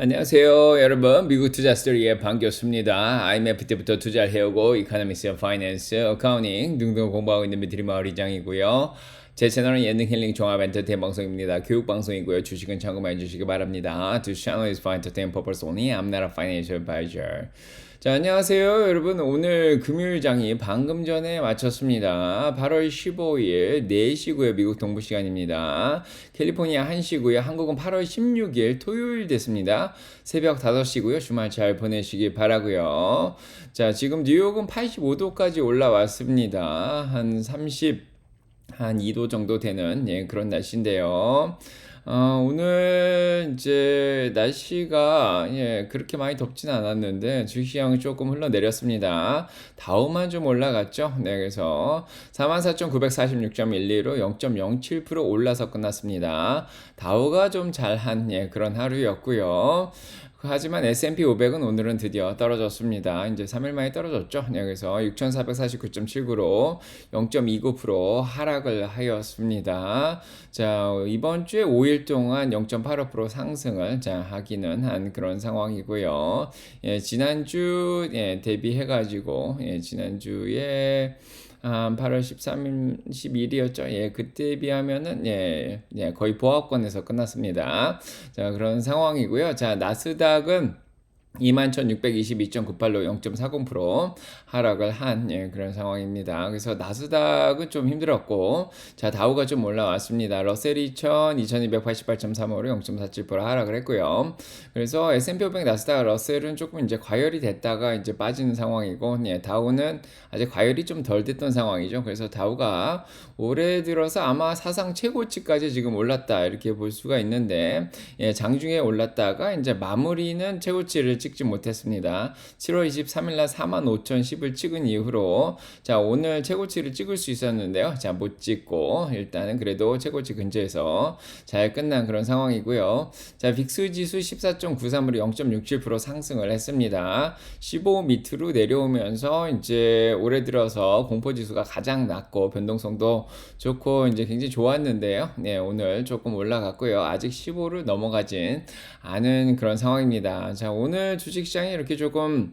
안녕하세요, 여러분. 미국 투자 스토리의 반갑습니다. IMF 때부터 투자를 해오고 이카노미스, 파이낸스, 어카우닝 등등 공부하고 있는 미트리 마을이장이고요. 제 채널은 예능 힐링 종합 엔터테인 방송입니다. 교육 방송이고요. 주식은 참고만 해주시기 바랍니다. This channel is for entertainment purpose only. I'm not a financial advisor. 자, 안녕하세요. 여러분, 오늘 금요일장이 방금 전에 마쳤습니다. 8월 15일 4시고요. 미국 동부 시간입니다. 캘리포니아 1시고요. 한국은 8월 16일 토요일 됐습니다. 새벽 5시고요. 주말 잘 보내시기 바라고요. 자, 지금 뉴욕은 85도까지 올라왔습니다. 한 30, 한 2도 정도 되는 예, 그런 날씨인데요. 어, 오늘 이제 날씨가 예, 그렇게 많이 덥진 않았는데 주시장이 조금 흘러내렸습니다. 다우만 좀 올라갔죠. 네, 그래서 44,946.12로 0.07% 올라서 끝났습니다. 다우가 좀 잘한 예, 그런 하루였고요. 하지만 S&P 500은 오늘은 드디어 떨어졌습니다. 이제 3일 만에 떨어졌죠. 네, 그래서 6,449.79로 0.29% 하락을 하였습니다. 자, 이번 주에 5일 동안 0.85% 상승을 자, 하기는 한 그런 상황이고요. 예, 지난주 예, 대비해 가지고 예, 지난주에 한 8월 13일, 12일이었죠. 예, 그때에 비하면은, 예, 예, 거의 보합권에서 끝났습니다. 자, 그런 상황이고요. 자, 나스닥은 21,622.98로 0.40% 하락을 한 예, 그런 상황입니다. 그래서 나스닥은 좀 힘들었고 자 다우가 좀 올라왔습니다. 러셀 2,000 2,288.35로 0.47% 하락을 했고요. 그래서 S&P 500 나스닥 러셀은 조금 이제 과열이 됐다가 이제 빠지는 상황이고 예, 다우는 아직 과열이 좀 덜 됐던 상황이죠. 그래서 다우가 올해 들어서 아마 사상 최고치까지 지금 올랐다 이렇게 볼 수가 있는데 예, 장중에 올랐다가 이제 마무리는 최고치를 찍지 못했습니다. 7월 23일 날 45,010을 찍은 이후로 자, 오늘 최고치를 찍을 수 있었는데요. 자, 못 찍고 일단은 그래도 최고치 근처에서 잘 끝난 그런 상황이고요. 자, 빅스 지수 14.93으로 0.67% 상승을 했습니다. 15 밑으로 내려오면서 이제 올해 들어서 공포 지수가 가장 낮고 변동성도 좋고 이제 굉장히 좋았는데요. 네, 오늘 조금 올라갔고요. 아직 15를 넘어가진 않은 그런 상황입니다. 자, 오늘 주식시장이 이렇게 조금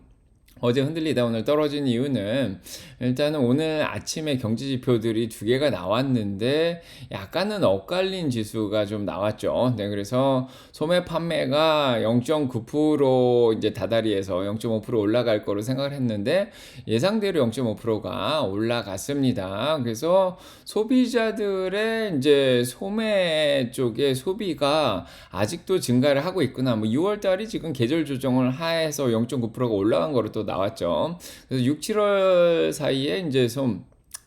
어제 흔들리다 오늘 떨어진 이유는 일단은 오늘 아침에 경제 지표들이 두 개가 나왔는데 약간은 엇갈린 지수가 좀 나왔죠. 네, 그래서 소매 판매가 0.9% 이제 다다리에서 0.5% 올라갈 거로 생각을 했는데 예상대로 0.5%가 올라갔습니다. 그래서 소비자들의 이제 소매 쪽에 소비가 아직도 증가를 하고 있구나. 뭐 6월 달이 지금 계절 조정을 하해서 0.9%가 올라간 거로 또 나왔죠. 그래서 6, 7월 사이에 이제 좀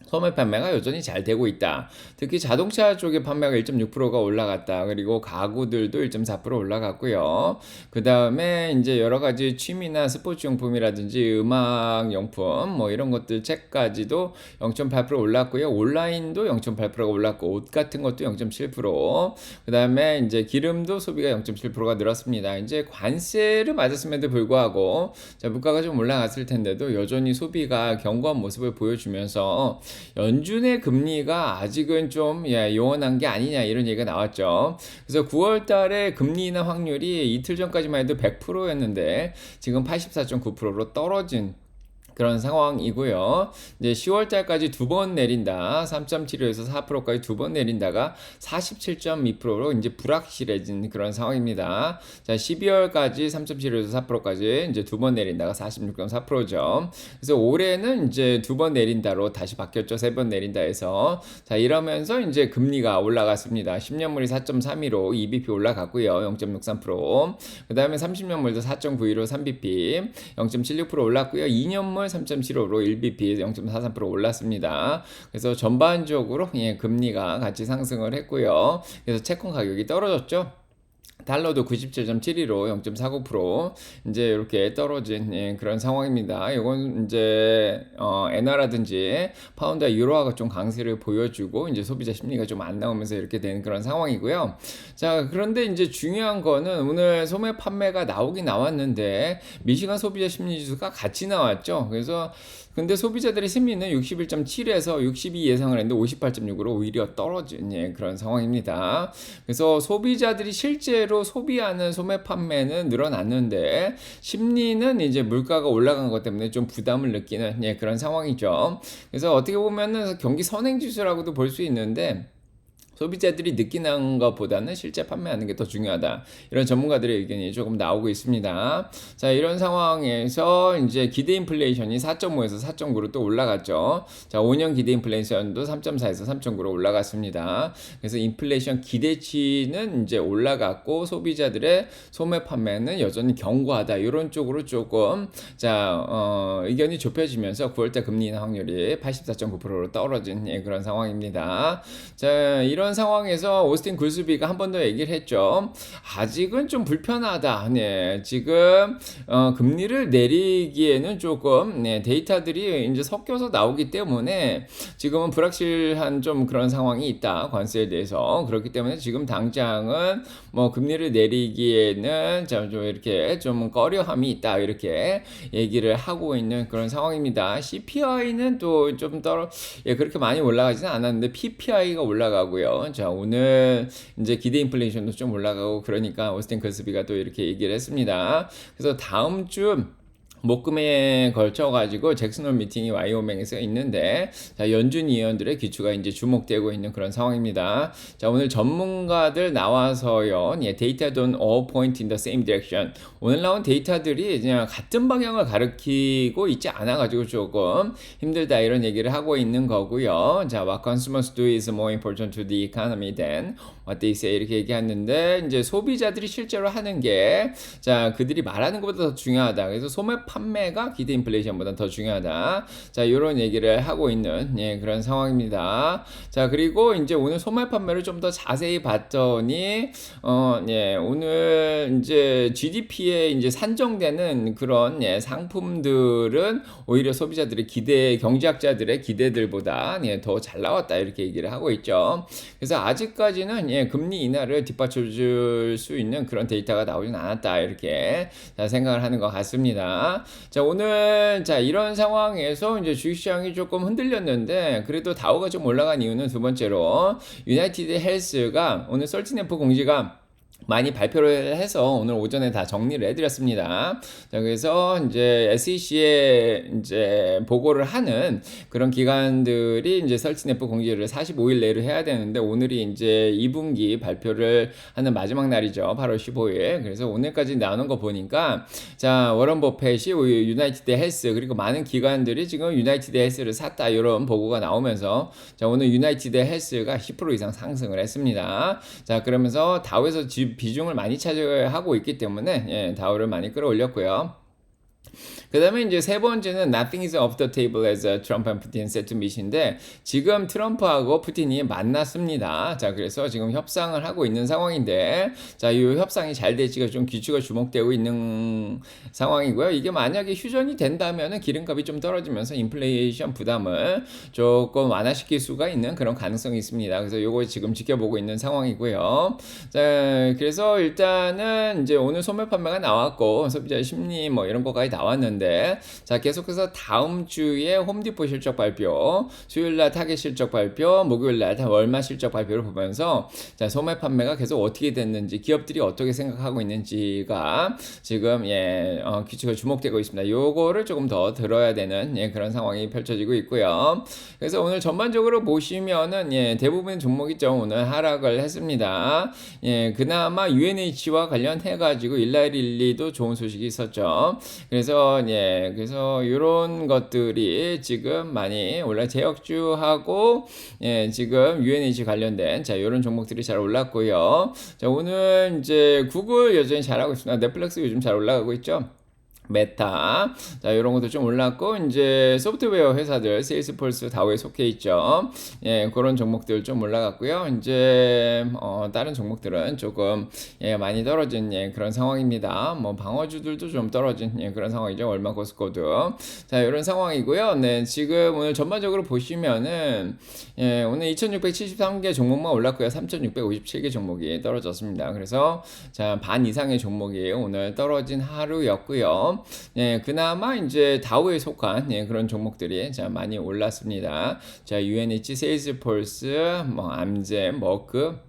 소매 판매가 여전히 잘 되고 있다. 특히 자동차 쪽의 판매가 1.6%가 올라갔다. 그리고 가구들도 1.4% 올라갔고요. 그 다음에 이제 여러 가지 취미나 스포츠 용품이라든지 음악 용품 뭐 이런 것들 책까지도 0.8% 올랐고요. 온라인도 0.8%가 올랐고 옷 같은 것도 0.7%. 그 다음에 이제 기름도 소비가 0.7%가 늘었습니다. 이제 관세를 맞았음에도 불구하고 자, 물가가 좀 올라갔을 텐데도 여전히 소비가 견고한 모습을 보여주면서 연준의 금리가 아직은 좀 예, 요원한 게 아니냐 이런 얘기가 나왔죠. 그래서 9월 달에 금리 인하 확률이 이틀 전까지만 해도 100%였는데 지금 84.9%로 떨어진 그런 상황이고요. 이제 10월 달까지 두 번 내린다. 3.75에서 4%까지 두 번 내린다가 47.2%로 이제 불확실해진 그런 상황입니다. 자, 12월까지 3.75에서 4%까지 이제 두 번 내린다가 46.4%죠. 그래서 올해는 이제 두 번 내린다로 다시 바뀌었죠. 세 번 내린다 해서. 자, 이러면서 이제 금리가 올라갔습니다. 10년물이 4.32로 2bp 올라갔고요. 0.63%. 그 다음에 30년물도 4.92로 3bp 0.76% 올랐고요. 2년물 3.75로 1bp 0.43% 올랐습니다. 그래서 전반적으로 예, 금리가 같이 상승을 했고요. 그래서 채권 가격이 떨어졌죠. 달러도 97.72로 0.49% 이제 이렇게 떨어진 예, 그런 상황입니다. 이건 이제 어, 엔화라든지 파운드 유로화가 좀 강세를 보여주고 이제 소비자 심리가 좀 안 나오면서 이렇게 되는 그런 상황이고요. 자 그런데 이제 중요한 거는 오늘 소매 판매가 나오긴 나왔는데 미시간 소비자 심리 지수가 같이 나왔죠. 그래서 근데 소비자들의 심리는 61.7에서 62 예상을 했는데 58.6으로 오히려 떨어진 예, 그런 상황입니다. 그래서 소비자들이 실제로 소비하는 소매 판매는 늘어났는데 심리는 이제 물가가 올라간 것 때문에 좀 부담을 느끼는 예, 그런 상황이죠. 그래서 어떻게 보면은 경기 선행 지수라고도 볼 수 있는데 소비자들이 느끼는 것보다는 실제 판매하는 게 더 중요하다. 이런 전문가들의 의견이 조금 나오고 있습니다. 자, 이런 상황에서 이제 기대 인플레이션이 4.5에서 4.9로 또 올라갔죠. 자, 5년 기대 인플레이션도 3.4에서 3.9로 올라갔습니다. 그래서 인플레이션 기대치는 이제 올라갔고 소비자들의 소매 판매는 여전히 견고하다. 이런 쪽으로 조금 자, 어, 의견이 좁혀지면서 9월달 금리 인하 확률이 84.9%로 떨어진 예, 그런 상황입니다. 자, 이런 상황에서 오스틴 굴스비가 한 번 더 얘기를 했죠. 아직은 좀 불편하다. 네, 지금 어, 금리를 내리기에는 조금 네, 데이터들이 이제 섞여서 나오기 때문에 지금은 불확실한 좀 그런 상황이 있다. 관세에 대해서 그렇기 때문에 지금 당장은 뭐 금리를 내리기에는 좀 이렇게 좀 꺼려함이 있다. 이렇게 얘기를 하고 있는 그런 상황입니다. CPI는 또 좀 떨어 예, 그렇게 많이 올라가지는 않았는데 PPI가 올라가고요. 자, 오늘 이제 기대 인플레이션도 좀 올라가고 그러니까 오스틴 커스비가 또 이렇게 얘기를 했습니다. 그래서 다음 주 목금에 걸쳐 가지고 잭슨홀 미팅이 와이오밍에서 있는데 자, 연준 위원들의 기추가 이제 주목되고 있는 그런 상황입니다. 자, 오늘 전문가들 나와서요. 예, 데이터 don't all point in the same direction. 오늘 나온 데이터들이 그냥 같은 방향을 가리키고 있지 않아 가지고 조금 힘들다 이런 얘기를 하고 있는 거고요. 자, what consumers do is more important to the economy than what they 이렇게 얘기했는데 이제 소비자들이 실제로 하는 게 자, 그들이 말하는 것보다 더 중요하다. 그래서 소매 판매가 기대 인플레이션보다 더 중요하다. 자, 이런 얘기를 하고 있는 예, 그런 상황입니다. 자, 그리고 이제 오늘 소매 판매를 좀 더 자세히 봤더니 어, 예, 오늘 이제 GDP에 이제 산정되는 그런 예, 상품들은 오히려 소비자들의 기대, 경제학자들의 기대들보다 예, 더 잘 나왔다 이렇게 얘기를 하고 있죠. 그래서 아직까지는 예, 금리 인하를 뒷받쳐 줄 수 있는 그런 데이터가 나오진 않았다 이렇게 생각을 하는 것 같습니다. 자, 오늘 자, 이런 상황에서 이제 주식시장이 조금 흔들렸는데 그래도 다우가 좀 올라간 이유는 두 번째로 유나이티드 헬스가 오늘 설티네프 공지가 많이 발표를 해서 오늘 오전에 다 정리를 해드렸습니다. 자, 그래서 이제 SEC에 이제 보고를 하는 그런 기관들이 이제 설치내프 공지를 45일 내로 해야 되는데 오늘이 이제 2분기 발표를 하는 마지막 날이죠. 8월 15일. 그래서 오늘까지 나오는 거 보니까 자, 워런 버펫이 유나이티드 헬스 그리고 많은 기관들이 지금 유나이티드 헬스를 샀다 이런 보고가 나오면서 자, 오늘 유나이티드 헬스가 10% 이상 상승을 했습니다. 자, 그러면서 다우에서 집 비중을 많이 차지하고 있기 때문에 예, 다우를 많이 끌어올렸고요. 그 다음에 이제 세 번째는 Nothing is off the table as Trump and Putin set to meet인데 지금 트럼프하고 푸틴이 만났습니다. 자, 그래서 지금 협상을 하고 있는 상황인데 자, 이 협상이 잘 될지가 좀 귀추가 주목되고 있는 상황이고요. 이게 만약에 휴전이 된다면은 기름값이 좀 떨어지면서 인플레이션 부담을 조금 완화시킬 수가 있는 그런 가능성이 있습니다. 그래서 요거 지금 지켜보고 있는 상황이고요. 자, 그래서 일단은 이제 오늘 소매 판매가 나왔고 소비자 심리 뭐 이런 거까지 나왔 는데 자 계속해서 다음 주에 홈디포 실적 발표, 수요일날 타겟 실적 발표, 목요일날 월말 실적 발표를 보면서 자 소매 판매가 계속 어떻게 됐는지 기업들이 어떻게 생각하고 있는지가 지금 예 어, 규칙가 주목되고 있습니다. 요거를 조금 더 들어야 되는 예, 그런 상황이 펼쳐지고 있고요. 그래서 오늘 전반적으로 보시면은 예, 대부분 종목이 좀 오늘 하락을 했습니다. 예, 그나마 UNH와 관련해 가지고 일라일리도 좋은 소식이 있었죠. 그래서 예, 그래서 이런 것들이 지금 많이 올라 제역주하고 예, 지금 UNH 관련된 자 이런 종목들이 잘 올랐고요. 자 오늘 이제 구글 여전히 잘하고 있습니다. 넷플릭스 요즘 잘 올라가고 있죠. 메타. 자 이런 것도 좀 올랐고 이제 소프트웨어 회사들 세일스폴스 다우에 속해 있죠. 예 그런 종목들 좀 올라갔고요. 이제 어 다른 종목들은 조금 예 많이 떨어진 예 그런 상황입니다. 뭐 방어주들도 좀 떨어진 예 그런 상황이죠. 얼마 코스코도. 자 이런 상황이고요. 네 지금 오늘 전반적으로 보시면은 예 오늘 2673개 종목만 올랐고요. 3657개 종목이 떨어졌습니다. 그래서 자 반 이상의 종목이 오늘 떨어진 하루였 예, 그나마 이제 다우에 속한 예, 그런 종목들이 자 많이 올랐습니다. 자 UNH, 세일즈폴스, 뭐 암젠, 머크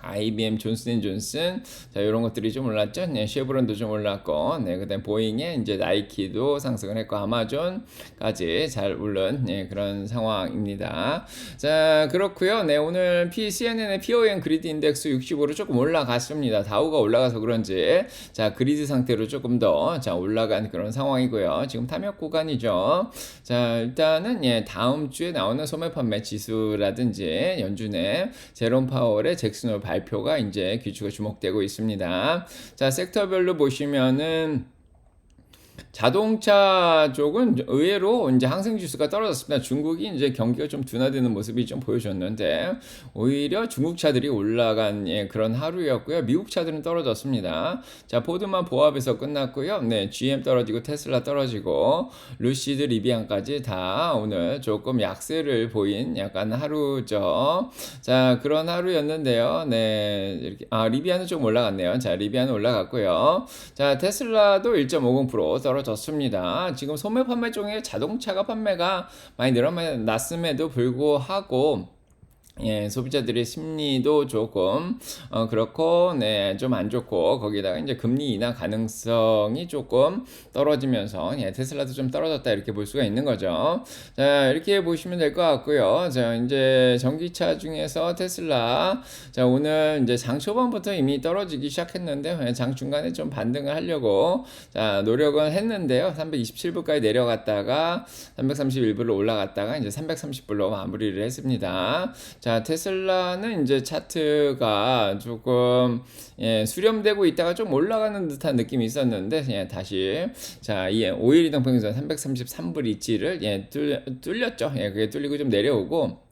IBM, 존슨앤존슨, 자 이런 것들이 좀 올랐죠. 네, 쉐브론도 좀 올랐고, 네, 그다음 보잉에 이제 나이키도 상승을 했고, 아마존까지 잘 오른 네, 그런 상황입니다. 자 그렇고요. 네, 오늘 P CNN의 POM 그리드 인덱스 65로 조금 올라갔습니다. 다우가 올라가서 그런지, 자 그리드 상태로 조금 더 자 올라간 그런 상황이고요. 지금 탐욕 구간이죠. 자 일단은 예 다음 주에 나오는 소매 판매 지수라든지 연준의 제롬 파월의 잭슨홀 발표가 이제 귀추가 주목되고 있습니다. 자, 섹터별로 보시면은 자동차 쪽은 의외로 이제 항생 지수가 떨어졌습니다. 중국이 이제 경기가 좀 둔화되는 모습이 좀 보여줬는데 오히려 중국 차들이 올라간 예, 그런 하루였고요. 미국 차들은 떨어졌습니다. 자 포드만 보합에서 끝났고요. 네, GM 떨어지고 테슬라 떨어지고 루시드 리비안까지 다 오늘 조금 약세를 보인 약간 하루죠. 자 그런 하루였는데요. 네, 이렇게 아 리비안은 좀 올라갔네요. 자 리비안은 올라갔고요. 자 테슬라도 1.50% 떨어 졌습니다. 지금 소매 판매 중에 자동차가 판매가 많이 늘어났음에도 불구하고 예, 소비자들의 심리도 조금 어, 그렇고 네, 좀 안 좋고 거기다가 이제 금리 인하 가능성이 조금 떨어지면서 예, 테슬라도 좀 떨어졌다 이렇게 볼 수가 있는 거죠. 자, 이렇게 보시면 될 것 같고요. 자, 이제 전기차 중에서 테슬라 자, 오늘 이제 장 초반부터 이미 떨어지기 시작했는데 예, 장 중간에 좀 반등을 하려고 자, 노력은 했는데요. 327불까지 내려갔다가 331불로 올라갔다가 이제 330불로 마무리를 했습니다. 자, 테슬라는 이제 차트가 조금 예, 수렴되고 있다가 좀 올라가는 듯한 느낌이 있었는데 예, 다시 자, 이 5일 이동 평균선 333불 이치를 예, 뚫, 뚫렸죠. 예, 그게 뚫리고 좀 내려오고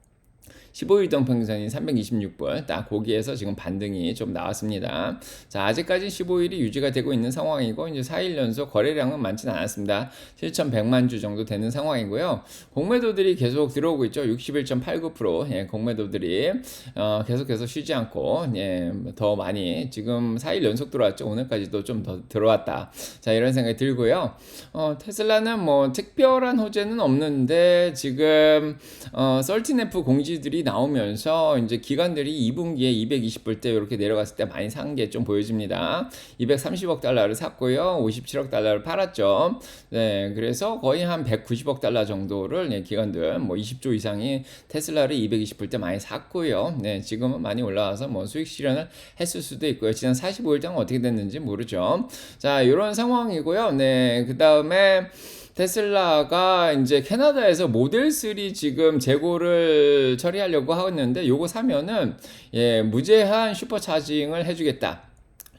15일 동 평균선이 326불 딱 거기에서 지금 반등이 좀 나왔습니다. 자 아직까지 15일이 유지가 되고 있는 상황이고 이제 4일 연속 거래량은 많지는 않았습니다. 7,100만 주 정도 되는 상황이고요. 공매도들이 계속 들어오고 있죠. 61.89% 예, 공매도들이 어, 계속해서 쉬지 않고 예, 더 많이 지금 4일 연속 들어왔죠. 오늘까지도 좀 더 들어왔다. 자 이런 생각이 들고요. 어, 테슬라는 뭐 특별한 호재는 없는데 지금 어, 썰티네프 공지들이 나오면서 이제 기관들이 2분기에 220불 대 이렇게 내려갔을 때 많이 산 게 좀 보여집니다. 230억 달러를 샀고요. 57억 달러를 팔았죠. 네, 그래서 거의 한 190억 달러 정도를 네, 기관들 뭐 20조 이상이 테슬라를 220불 때 많이 샀고요. 네, 지금은 많이 올라와서 뭐 수익 실현을 했을 수도 있고요. 지난 45일 동안 어떻게 됐는지 모르죠. 자, 이런 상황이고요. 네, 그 다음에 테슬라가 이제 캐나다에서 모델 3 지금 재고를 처리하려고 하는데 요거 사면은 예, 무제한 슈퍼 차징을 해주겠다.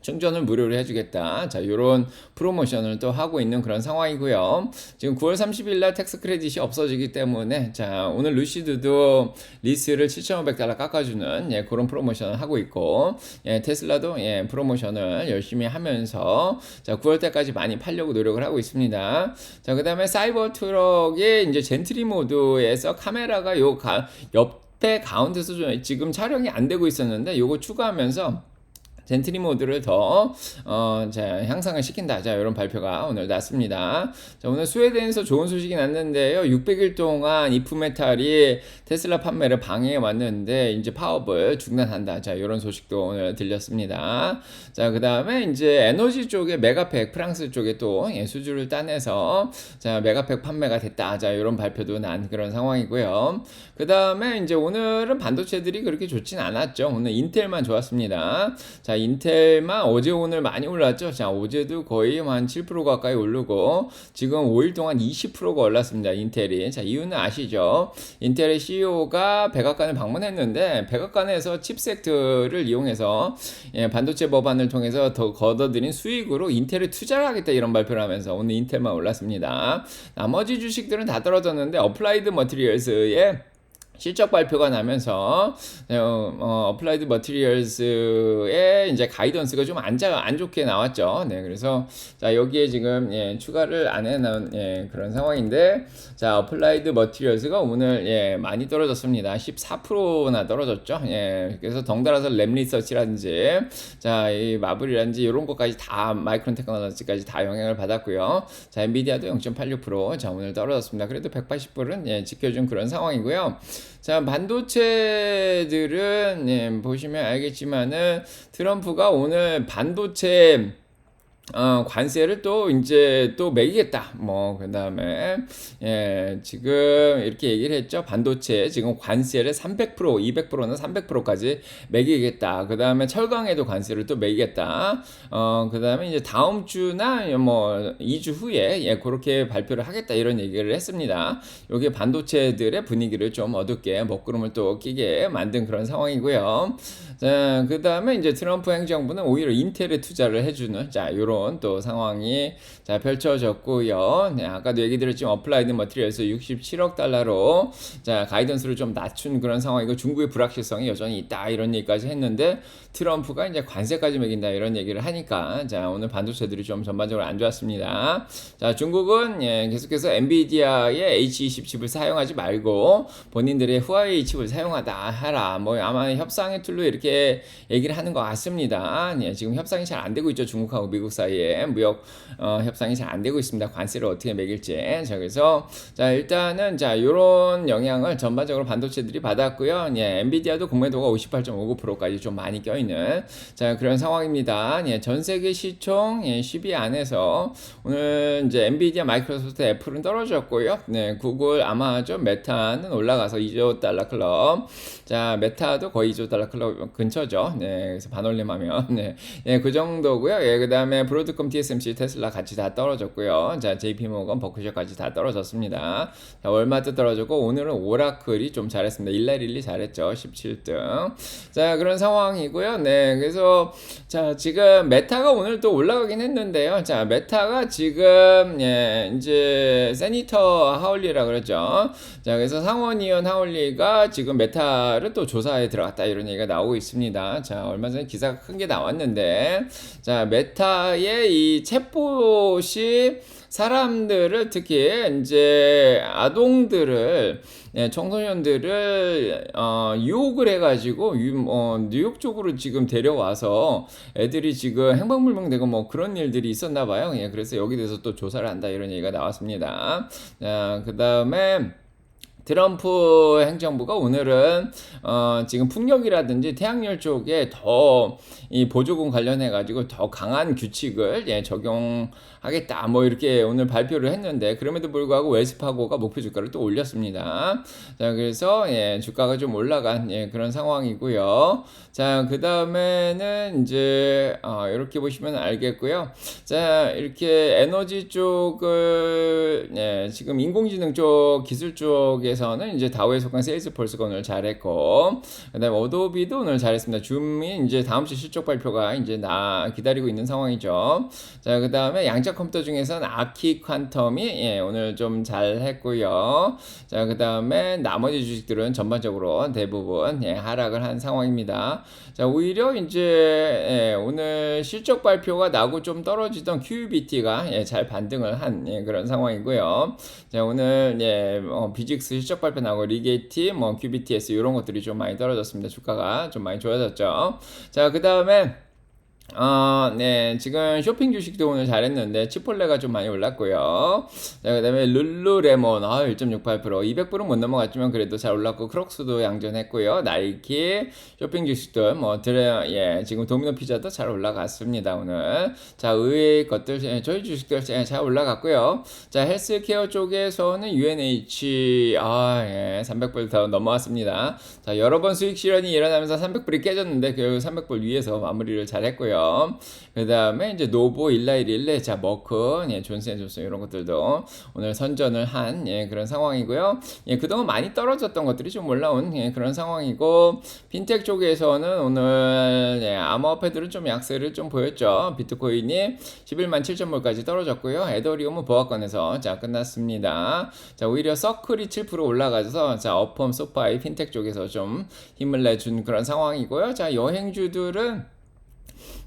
충전을 무료로 해주겠다. 자, 요런 프로모션을 또 하고 있는 그런 상황이고요. 지금 9월 30일 날 텍스 크레딧이 없어지기 때문에 자, 오늘 루시드도 리스를 7,500달러 깎아주는 예, 그런 프로모션을 하고 있고 예, 테슬라도 예, 프로모션을 열심히 하면서 자, 9월 때까지 많이 팔려고 노력을 하고 있습니다. 자, 그다음에 사이버 트럭의 이제 젠트리 모드에서 카메라가 요 가, 옆에 가운데서 좀 지금 촬영이 안 되고 있었는데 요거 추가하면서 젠트리 모드를 더 어, 자, 향상을 시킨다. 자, 이런 발표가 오늘 났습니다. 자, 오늘 스웨덴에서 좋은 소식이 났는데요. 600일 동안 이프메탈이 테슬라 판매를 방해해 왔는데 이제 파업을 중단한다. 자, 이런 소식도 오늘 들렸습니다. 자, 그다음에 이제 에너지 쪽에 메가팩 프랑스 쪽에 또 예, 수주를 따내서 자, 메가팩 판매가 됐다. 자, 이런 발표도 난 그런 상황이고요. 그다음에 이제 오늘은 반도체들이 그렇게 좋진 않았죠. 오늘 인텔만 좋았습니다. 자, 자, 인텔만 어제 오늘 많이 올랐죠. 자, 어제도 거의 한 7% 가까이 오르고 지금 5일 동안 20%가 올랐습니다. 인텔이. 자, 이유는 아시죠? 인텔의 CEO가 백악관을 방문했는데 백악관에서 칩세트를 이용해서 예, 반도체 법안을 통해서 더 걷어들인 수익으로 인텔에 투자를 하겠다 이런 발표를 하면서 오늘 인텔만 올랐습니다. 나머지 주식들은 다 떨어졌는데 어플라이드 머티리얼스의 실적 발표가 나면서 어, 어, 플라이드 머티리얼스의 이제 가이던스가 좀 안 안 좋게 나왔죠. 네, 그래서 자 여기에 지금 예, 추가를 안 해놓은 예, 그런 상황인데 자 어플라이드 머티리얼스가 오늘 예, 많이 떨어졌습니다. 14%나 떨어졌죠. 예, 그래서 덩달아서 램 리서치라든지 자이 마블이라든지 이런 것까지 다 마이크론 테크놀로지까지 다 영향을 받았고요. 자 엔비디아도 0.86%자 오늘 떨어졌습니다. 그래도 180불은 예, 지켜준 그런 상황이고요. 자, 반도체들은 예, 보시면 알겠지만은 트럼프가 오늘 반도체 어, 관세를 또 이제 또 매기겠다. 뭐 그 다음에 예, 지금 이렇게 얘기를 했죠. 반도체 지금 관세를 300% 200%는 300%까지 매기겠다. 그 다음에 철강에도 관세를 또 매기겠다. 어, 그 다음에 이제 다음 주나 뭐 2주 후에 예, 그렇게 발표를 하겠다 이런 얘기를 했습니다. 여기 반도체들의 분위기를 좀 어둡게 먹구름을 또 끼게 만든 그런 상황이고요. 자, 그 다음에 이제 트럼프 행정부는 오히려 인텔에 투자를 해주는 자, 요런 이런 또 상황이 자 펼쳐졌고요. 네, 아까도 얘기 드렸지만 어플라이드 머티리얼에서 67억 달러로 자 가이던스를 좀 낮춘 그런 상황이고 중국의 불확실성이 여전히 있다 이런 얘기까지 했는데 트럼프가 이제 관세까지 매긴다 이런 얘기를 하니까 자 오늘 반도체들이 좀 전반적으로 안 좋았습니다. 자 중국은 예, 계속해서 엔비디아의 H20 칩을 사용하지 말고 본인들의 후아웨이 칩을 사용하다 하라 뭐 아마 협상의 툴로 이렇게 얘기를 하는 것 같습니다. 예, 지금 협상이 잘 안 되고 있죠 중국하고 미국 사이. 사이에 무역 어, 협 상이 잘 안 되고 있습니다. 관세를 어떻게 매길지. 자, 그래서 자, 일단은 자, 요런 영향을 전반적으로 반도체들이 받았고요. 예, 엔비디아도 공매도가 58.59%까지 좀 많이 껴 있는 자, 그런 상황입니다. 예, 전 세계 시총 예, 10위 안에서 오늘 이제 엔비디아, 마이크로소프트, 애플은 떨어졌고요. 네, 구글, 아마존, 메타는 올라가서 2조 달러 클럽. 자, 메타도 거의 2조 달러 클럽 근처죠. 네, 그래서 반올림하면 네. 예, 그 정도고요. 예, 그다음에 브로드컴, TSMC, 테슬라 같이 다 떨어졌고요. 자, JP모건, 버크셔까지 다 떨어졌습니다. 자, 월마트 떨어졌고 오늘은 오라클이 좀 잘했습니다. 일라릴리 잘했죠. 17등. 자, 그런 상황이고요. 네, 그래서 자, 지금 메타가 오늘 또 올라가긴 했는데요. 자, 메타가 지금 예, 이제 세니터 하울리라 그러죠. 자, 그래서 상원의원 하울리가 지금 메타를 또 조사에 들어갔다 이런 얘기가 나오고 있습니다. 자, 얼마 전에 기사가 큰 게 나왔는데 자, 메타의 이 챗봇이 사람들을 특히 이제 아동들을 예, 청소년들을 어, 유혹을 해가지고 유, 어, 뉴욕 쪽으로 지금 데려와서 애들이 지금 행방불명되고 뭐 그런 일들이 있었나 봐요. 예, 그래서 여기 대해서 또 조사를 한다 이런 얘기가 나왔습니다. 자, 그 다음에 트럼프 행정부가 오늘은 어 지금 풍력이라든지 태양열 쪽에 더 이 보조금 관련해 가지고 더 강한 규칙을 예 적용 하겠다 뭐 이렇게 오늘 발표를 했는데 그럼에도 불구하고 웰스파고가 목표 주가를 또 올렸습니다. 자 그래서 예 주가가 좀 올라간 예 그런 상황이고요. 자 그 다음에는 이제 어 이렇게 보시면 알겠고요. 자 이렇게 에너지 쪽을 예 지금 인공지능 쪽 기술 쪽에 쪽에서는 이제 다우에 속한 세일즈폴스가 오늘 잘했고 그다음에 어도비도 오늘 잘했습니다. 줌이 이제 다음 주 실적 발표가 이제 나 기다리고 있는 상황이죠. 자 그다음에 양자 컴퓨터 중에서는 아키 퀀텀이 예, 오늘 좀 잘 했고요. 자 그 다음에 나머지 주식들은 전반적으로 대부분 예, 하락을 한 상황입니다. 자 오히려 이제 예, 오늘 실적 발표가 나고 좀 떨어지던 QBT가 예, 잘 반등을 한 예, 그런 상황이고요. 자 오늘 예, 어, 비직스 실적 발표 나고 리게이티, 뭐 QBTS 이런 것들이 좀 많이 떨어졌습니다. 주가가 좀 많이 좋아졌죠. 자, 그 다음에 어, 네. 지금 쇼핑 주식도 오늘 잘했는데, 치폴레가 좀 많이 올랐고요. 자, 그 다음에 룰루레몬, 아, 1.68%. 200불은 못 넘어갔지만 그래도 잘 올랐고, 크록스도 양전했고요. 나이키, 쇼핑 주식들, 뭐, 드레, 예, 지금 도미노 피자도 잘 올라갔습니다, 오늘. 자, 의외의 것들, 예, 저희 주식들 잘 올라갔고요. 자, 헬스케어 쪽에서는 UNH, 아, 예, 300불 더 넘어왔습니다. 자, 여러 번 수익 실현이 일어나면서 300불이 깨졌는데, 결국 300불 위에서 마무리를 잘 했고요. 있고요. 그 다음에 이제 노보, 일라이 릴레, 자, 머크, 예, 존슨앤존슨 이런 것들도 오늘 선전을 한 예, 그런 상황이고요. 예, 그동안 많이 떨어졌던 것들이 좀 올라온 예, 그런 상황이고 핀텍 쪽에서는 오늘 예, 암호화폐들은 좀 약세를 좀 보였죠. 비트코인이 11만 7천 불까지 떨어졌고요. 에더리움은 보합권에서 자 끝났습니다. 자 오히려 서클이 7% 올라가서 자 어펌, 소파이, 핀텍 쪽에서 좀 힘을 내준 그런 상황이고요. 자 여행주들은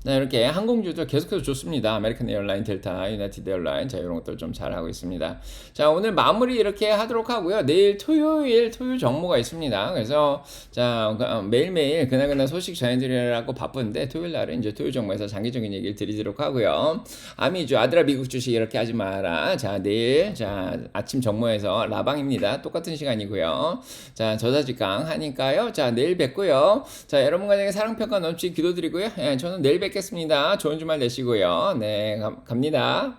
네, 이렇게 항공주도 계속해서 좋습니다. 아메리칸 에어라인, 델타, 유나이티드 에어라인, 자, 이런 것들 좀 잘하고 있습니다. 자, 오늘 마무리 이렇게 하도록 하고요. 내일 토요일, 토요 정모가 있습니다. 그래서, 자, 어, 매일매일 그날그날 소식 전해드리려고 바쁜데, 토요일 날은 이제 토요 정모에서 장기적인 얘기를 드리도록 하고요. 아미주, 아들아 미국 주식 이렇게 하지 마라. 자, 내일, 자, 아침 정모에서 라방입니다. 똑같은 시간이고요. 자, 저자직강 하니까요. 자, 내일 뵙고요. 자, 여러분 간에 사랑평가 넘치기 기도드리고요. 예, 저는 내일 뵙겠습니다. 좋은 주말 되시고요. 네, 감- 갑니다.